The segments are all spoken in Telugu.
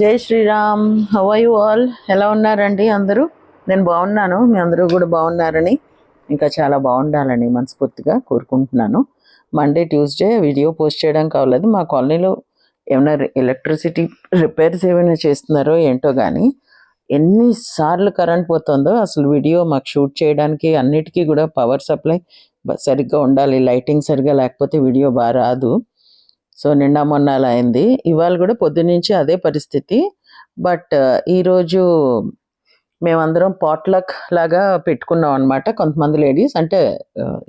జై శ్రీరామ్. హౌ యు ఆల్ ఎలా ఉన్నారండి అందరూ? నేను బాగున్నాను. మీ అందరూ కూడా బాగున్నారని ఇంకా చాలా బాగుండాలని మనస్ఫూర్తిగా కోరుకుంటున్నాను. మండే ట్యూస్డే వీడియో పోస్ట్ చేయడం కావలేదు మా కాలనీలో ఏమైనా ఎలక్ట్రిసిటీ రిపేర్స్ ఏమైనా చేస్తున్నారో ఏంటో కానీ ఎన్నిసార్లు కరెంట్ పోతుందో అసలు వీడియో మాకు షూట్ చేయడానికి అన్నిటికీ కూడా పవర్ సప్లై సరిగ్గా ఉండాలి. లైటింగ్ సరిగ్గా లేకపోతే వీడియో బాగా రాదు. సో నిండా మొన్న అలా అయింది. ఇవాళ కూడా పొద్దున్నుంచి అదే పరిస్థితి. బట్ ఈరోజు మేమందరం పాట్లక్ లాగా పెట్టుకున్నాం అనమాట కొంతమంది లేడీస్. అంటే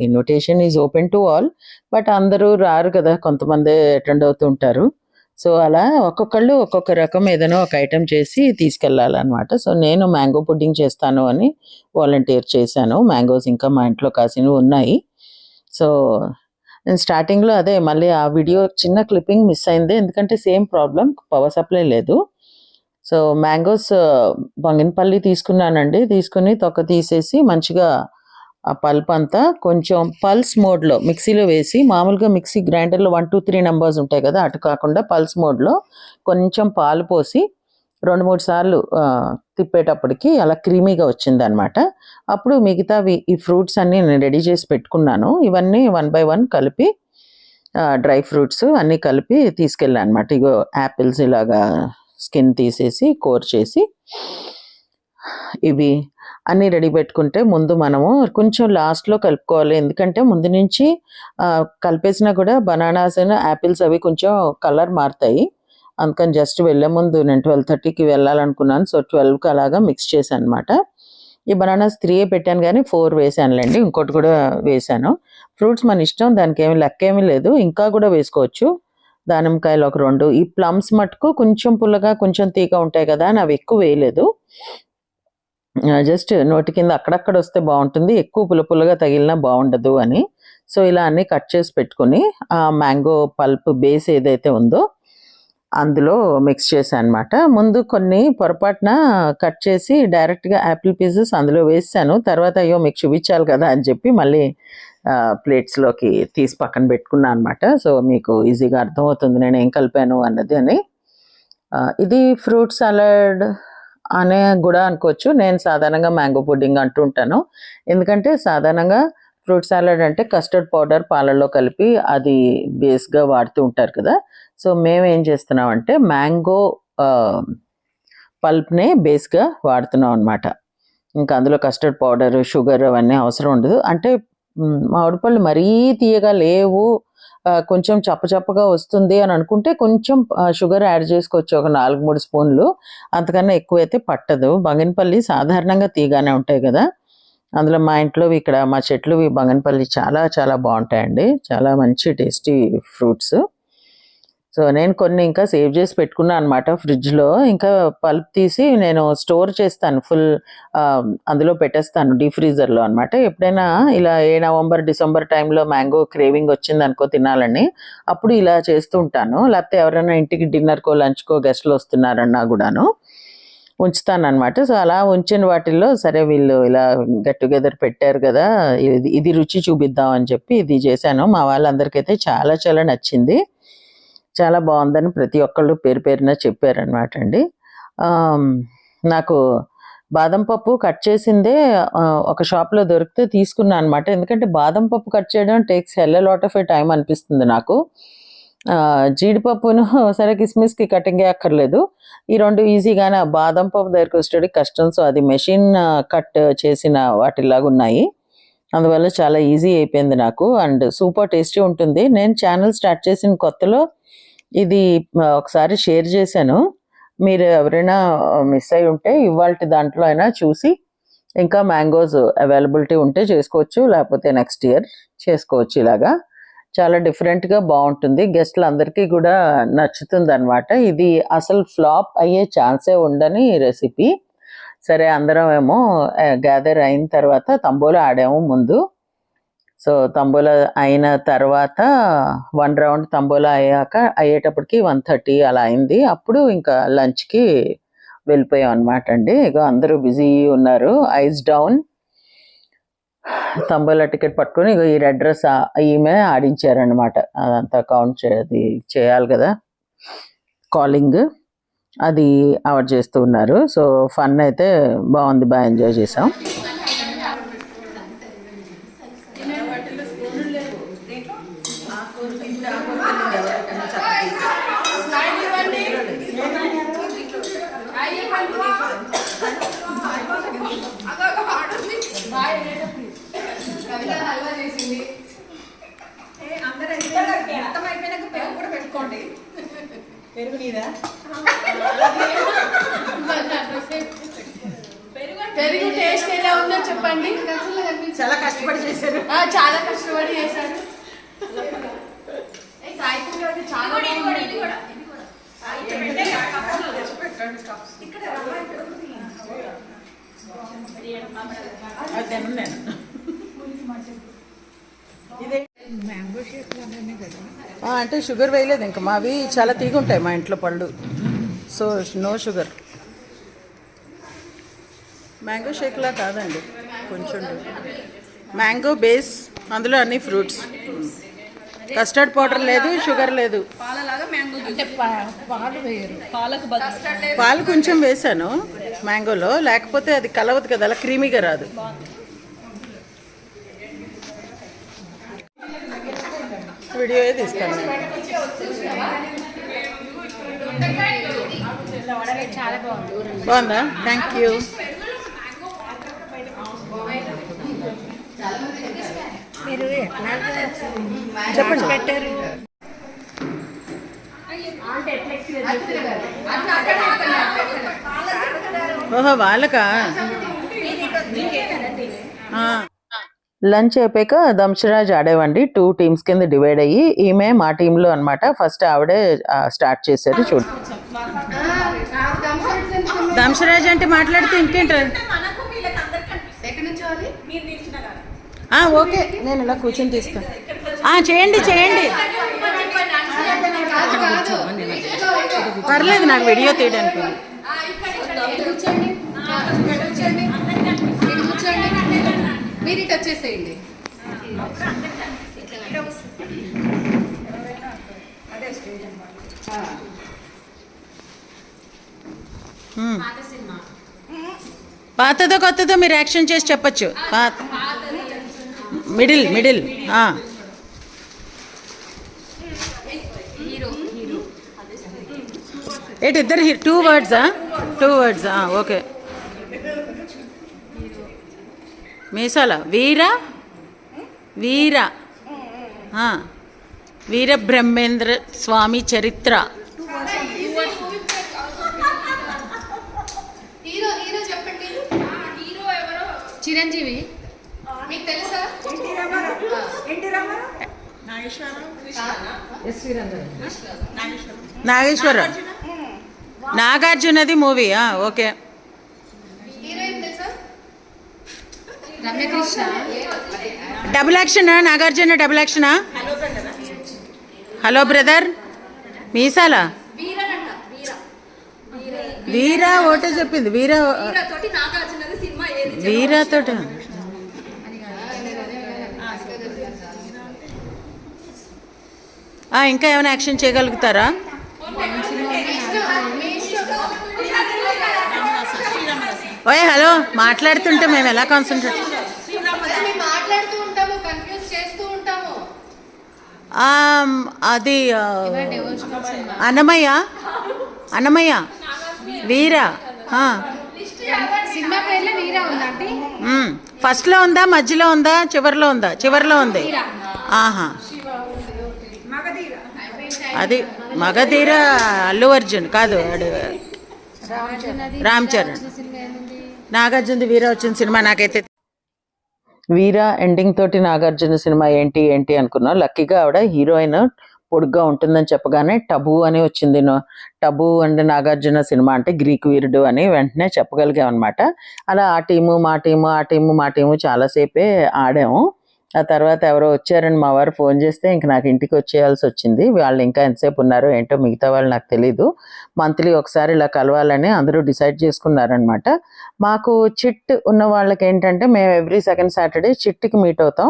invitation is open to all but అందరూ రారు కదా కొంతమంది అటెండ్ అవుతుంటారు సో అలా ఒక్కొక్కళ్ళు ఒక్కొక్క రకం ఏదైనా ఒక ఐటెం చేసి తీసుకెళ్ళాలన్నమాట. సో నేను మ్యాంగో పుడ్డింగ్ చేస్తాను అని వాలంటీర్ చేశాను. మ్యాంగోస్ ఇంకా మా ఇంట్లో కాసినవి ఉన్నాయి. సో నేను స్టార్టింగ్లో అదే మళ్ళీ ఆ వీడియో చిన్న క్లిప్పింగ్ మిస్ అయింది. ఎందుకంటే సేమ్ ప్రాబ్లం పవర్ సప్లై లేదు. సో మ్యాంగోస్ బంగినపల్లి uh, తీసుకున్నానండి. తీసుకుని తొక్క తీసేసి మంచిగా ఆ పల్ప్ అంతా కొంచెం పల్స్ మోడ్లో మిక్సీలో వేసి మామూలుగా మిక్సీ గ్రైండర్లో వన్ టూ త్రీ నెంబర్స్ ఉంటాయి కదా అటు కాకుండా పల్స్ మోడ్లో కొంచెం పాలు పోసి రెండు మూడు సార్లు తిప్పేటప్పటికి అలా క్రీమీగా వచ్చిందనమాట అప్పుడు మిగతావి ఈ ఫ్రూట్స్ అన్నీ నేను రెడీ చేసి పెట్టుకున్నాను. ఇవన్నీ వన్ బై వన్ కలిపి డ్రై ఫ్రూట్స్ అన్నీ కలిపి తీసుకెళ్ళాను అనమాట ఇగో యాపిల్స్ ఇలాగా స్కిన్ తీసేసి కోర్ చేసి ఇవి అన్నీ రెడీ పెట్టుకుంటే ముందు మనము కొంచెం లాస్ట్లో కలుపుకోవాలి. ఎందుకంటే ముందు నుంచి కలిపేసినా కూడా బనానాస్ యాపిల్స్ అవి కొంచెం కలర్ మారుతాయి. అందుకని జస్ట్ వెళ్ళే ముందు నేను ట్వెల్వ్ థర్టీకి వెళ్ళాలనుకున్నాను. సో ట్వెల్వ్కి అలాగా మిక్స్ చేశాను అనమాట ఈ బనానాస్ త్రీ పెట్టాను కానీ ఫోర్ వేసానులేండి. ఇంకోటి కూడా వేసాను. ఫ్రూట్స్ మన ఇష్టం దానికి ఏమి లెక్క ఏమీ లేదు. ఇంకా కూడా వేసుకోవచ్చు. దానిమ్మకాయలు ఒక రెండు. ఈ ప్లమ్స్ మటుకు కొంచెం పుల్లగా కొంచెం తీగ ఉంటాయి కదా అని అవి ఎక్కువ వేయలేదు. జస్ట్ నోటి కింద అక్కడక్కడ వస్తే బాగుంటుంది. ఎక్కువ పుల్ల పుల్లగా తగిలినా బాగుండదు అని. సో ఇలా అన్ని కట్ చేసి పెట్టుకుని ఆ మ్యాంగో పల్ప్ బేస్ ఏదైతే ఉందో అందులో మిక్స్ చేశాను అనమాట ముందు కొన్ని పొరపాటున కట్ చేసి డైరెక్ట్గా యాపిల్ పీసెస్ అందులో వేసాను. తర్వాత అయ్యో మీకు చూపించాలి కదా అని చెప్పి మళ్ళీ ప్లేట్స్లోకి తీసి పక్కన పెట్టుకున్నాను అనమాట సో మీకు ఈజీగా అర్థమవుతుంది నేను ఏం కలిపాను అన్నది అని. ఇది ఫ్రూట్ సలాడ్ అనే కూడా అనుకోవచ్చు. నేను సాధారణంగా మ్యాంగో పుడ్డింగ్ అంటూ ఉంటాను. ఎందుకంటే సాధారణంగా ఫ్రూట్ సాలడ్ అంటే కస్టర్డ్ పౌడర్ పాలల్లో కలిపి అది బేస్గా వాడుతూ ఉంటారు కదా. సో మేము ఏం చేస్తున్నాం అంటే మ్యాంగో పల్ప్నే బేస్గా వాడుతున్నాం అనమాట ఇంకా అందులో కస్టర్డ్ పౌడర్ షుగర్ అవన్నీ అవసరం ఉండదు. అంటే మామిడి పళ్ళు మరీ తీయగా లేవు. కొంచెం చప్పచప్పగా వస్తుంది అని అనుకుంటే కొంచెం షుగర్ యాడ్ చేసుకోవచ్చు. ఒక నాలుగు మూడు స్పూన్లు. అంతకన్నా ఎక్కువైతే పట్టదు. బంగినపల్లి సాధారణంగా తీగానే ఉంటాయి కదా. అందులో మా ఇంట్లో ఇక్కడ మా చెట్లు బంగనపల్లి చాలా చాలా బాగుంటాయండి. చాలా మంచి టేస్టీ ఫ్రూట్స్. సో నేను కొన్ని ఇంకా సేవ్ చేసి పెట్టుకున్నాను అనమాట ఫ్రిడ్జ్లో. ఇంకా పల్ప్ తీసి నేను స్టోర్ చేస్తాను ఫుల్ అందులో పెట్టేస్తాను డీ ఫ్రీజర్లో అనమాట ఎప్పుడైనా ఇలా ఏ నవంబర్ డిసెంబర్ టైంలో మ్యాంగో క్రేవింగ్ వచ్చింది అనుకో తినాలని అప్పుడు ఇలా చేస్తూ ఉంటాను. లేకపోతే ఎవరైనా ఇంటికి డిన్నర్కో లంచ్కో గెస్ట్లు వస్తున్నారన్నా కూడాను ఉంచుతాను అనమాట సో అలా ఉంచిన వాటిల్లో సరే వీళ్ళు ఇలా గెట్ టుగెదర్ పెట్టారు కదా ఇది ఇది రుచి చూపిద్దాం అని చెప్పి ఇది చేశాను. మా వాళ్ళందరికైతే చాలా చాలా నచ్చింది. చాలా బాగుందని ప్రతి ఒక్కళ్ళు పేరు పేరున చెప్పారనమాట అండి. నాకు బాదం పప్పు కట్ చేసిందే ఒక షాప్లో దొరికితే తీసుకున్నాను అనమాట ఎందుకంటే బాదం పప్పు కట్ చేయడం takes hell lot of a time అనిపిస్తుంది నాకు. జీడిపప్పును సరే కిస్మిస్కి కటింగ్ అక్కర్లేదు. ఈ రెండు ఈజీగానే బాదం పప్పు దగ్గరికి వచ్చేటికి కష్టం. సో అది మెషిన్ కట్ చేసిన వాటిలాగా ఉన్నాయి. అందువల్ల చాలా ఈజీ అయిపోయింది నాకు. అండ్ సూపర్ టేస్టీ ఉంటుంది. నేను ఛానల్ స్టార్ట్ చేసిన కొత్తలో ఇది ఒకసారి షేర్ చేశాను. మీరు ఎవరైనా మిస్ అయి ఉంటే ఇవాళ దాంట్లో అయినా చూసి ఇంకా మ్యాంగోస్ అవైలబిలిటీ ఉంటే చేసుకోవచ్చు లేకపోతే నెక్స్ట్ ఇయర్ చేసుకోవచ్చు ఇలాగా. చాలా డిఫరెంట్గా బాగుంటుంది. గెస్ట్లు అందరికీ కూడా నచ్చుతుంది అనమాట ఇది అసలు ఫ్లాప్ అయ్యే ఛాన్సే ఉండని రెసిపీ. సరే అందరం ఏమో గ్యాదర్ అయిన తర్వాత తంబోలు ఆడాము ముందు. సో తంబోలా అయిన తర్వాత వన్ రౌండ్ తంబోలా అయ్యాక అయ్యేటప్పటికి వన్ థర్టీ అలా అయింది. అప్పుడు ఇంకా లంచ్కి వెళ్ళిపోయాం అనమాట అండి. ఇక అందరూ బిజీ ఉన్నారు. ఐస్ డౌన్ తంబోలా టికెట్ పట్టుకొని ఇక ఈ రెడ్ డ్రెస్ ఈమె ఆడించారనమాట అదంతా కౌంట్ చేది చేయాలి కదా. కాలింగ్ అది అవర్ చేస్తూ ఉన్నారు. సో ఫన్ అయితే బాగుంది. బాగా ఎంజాయ్ చేసాం హల్వా చేసింది మొత్తం అయిపోయినాక పెరుగు కూడా పెట్టుకోండి పెరుగు నీదా పెరుగు టేస్ట్ ఎలా ఉందో చెప్పండి. చాలా కష్టపడి చేశారు ఆ, చాలా కష్టపడి చేశాడు ఏ, సాయిత్రి గారికి చాలా బాగుంది. అది తినను నేను ఇదే. ఆ, అంటే షుగర్ వేయలేదు ఇంకా. మావి చాలా తీగుంటాయి మా ఇంట్లో పళ్ళు. So no sugar. మ్యాంగో షేక్లా కాదండి. కొంచెం మ్యాంగో బేస్ అందులో అన్ని ఫ్రూట్స్. కస్టర్డ్ పౌడర్ లేదు షుగర్ లేదు. పాలు కొంచెం వేసాను. మ్యాంగోలో లేకపోతే అది కలవదు కదా అలా క్రీమీగా రాదు. వీడియో తీస్తాను? నేను. బాగుందా? థ్యాంక్ యూ మీరు ఎట్లా చెప్పండి. పెట్టారు? ఓహో వాళ్ళకా? లంచ్ అయిపోయాక దంశరాజ్ ఆడేవండి. టూ టీమ్స్ కింద డివైడ్ అయ్యి ఈమె మా టీంలో అన్నమాట. ఫస్ట్ ఆవిడే స్టార్ట్ చేశారు చూడు. దంశరాజ్ అంటే మాట్లాడితే ఇంకేంటి? ఎక్కడి నుంచి అది ఆ, ఓకే. నేను ఇలా కూర్చొని తీస్తాను చేయండి చేయండి. పర్లేదు నాకు వీడియో తీయడానికి. మీరు ఇటు వచ్చేసేయండి. హ్మ్. పాతదో కొత్తదో మీరు యాక్షన్ చేసి చెప్పొచ్చు. పాత మిడిల్ మిడిల్. ఆ. ఏంటి ఇద్దరు టూ వర్డ్సా? Two words? ఓకే. మీసాల. వీర? వీర. ఆ. వీర బ్రహ్మేంద్ర స్వామి చరిత్ర. హీరో హీరో చెప్పండి. హీరో ఎవరో? చిరంజీవి. మీకు తెలుసా? నాగేశ్వరరావు నాగార్జునది మూవీ. ఓకే హీరోయిన్ తెలుసా Ramya Krishna double action Nagarjuna double యాక్షనా hello brother మీసాలా? వీర ఓటే చెప్పింది. వీరా వీర తోటి నాగార్జునది సినిమా ఏది? వీరాతోట. ఆ, ఇంకా ఏమైనా యాక్షన్ చేయగలుగుతారా? ఓయ్ హలో మాట్లాడుతుంటే మేము ఎలా కాన్సన్ట్రేట్ మేము మాట్లాడుతూ ఉంటాము కన్ఫ్యూజ్ చేస్తూ ఉంటాము అది ఆ, అన్నమయ్య అన్నమయ్య వీర. ఫస్ట్లో ఉందా మధ్యలో ఉందా చివరిలో ఉందా? చివరిలో ఉంది. ఆహా. అది మగధీర అల్లు అర్జున్ కాదు వాడు రామ్ చరణ్ నాగార్జున వీర వచ్చిన సినిమా నాకైతే వీర ఎండింగ్ తోటి నాగార్జున సినిమా ఏంటి ఏంటి అనుకున్నాం లక్కీగా ఆవిడ హీరోయిన్ పొడుగ్గా ఉంటుందని చెప్పగానే టబు అని వచ్చింది. టబు అండ్ నాగార్జున సినిమా అంటే గ్రీక్ వీరుడు అని వెంటనే చెప్పగలిగాం అనమాట అలా ఆ టీము మా టీము ఆ టీము మా టీము చాలాసేపే ఆడాము. ఆ తర్వాత ఎవరో వచ్చారని మా వారు ఫోన్ చేస్తే ఇంక నాకు ఇంటికి వచ్చేయాల్సి వచ్చింది. వాళ్ళు ఇంకా ఎంతసేపు ఉన్నారో ఏంటో మిగతా వాళ్ళు నాకు తెలీదు. మంత్లీ ఒకసారి ఇలా కలవాలని అందరూ డిసైడ్ చేసుకున్నారనమాట మాకు చిట్ ఉన్న వాళ్ళకి ఏంటంటే మేము ఎవ్రీ సెకండ్ సాటర్డే చిట్కి మీట్ అవుతాం.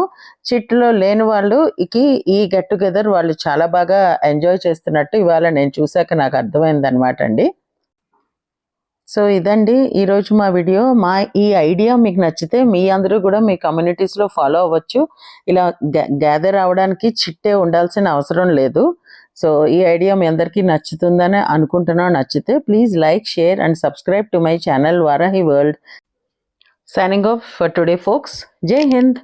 చిట్లో లేని వాళ్ళు ఇకి ఈ గెట్ టుగెదర్ వాళ్ళు చాలా బాగా ఎంజాయ్ చేస్తున్నట్టు ఇవాళ నేను చూశాక నాకు అర్థమైంది అనమాట అండి. సో ఇదండి ఈరోజు మా వీడియో. మా ఈ ఐడియా మీకు నచ్చితే మీ అందరూ కూడా మీ కమ్యూనిటీస్లో ఫాలో అవ్వచ్చు. ఇలా గ్యాదర్ అవ్వడానికి చిట్టే ఉండాల్సిన అవసరం లేదు. సో ఈ ఐడియా మీ అందరికీ నచ్చుతుందని అనుకుంటున్నా నచ్చితే please like share and subscribe to my channel Varahi world signing off for today folks Jai Hind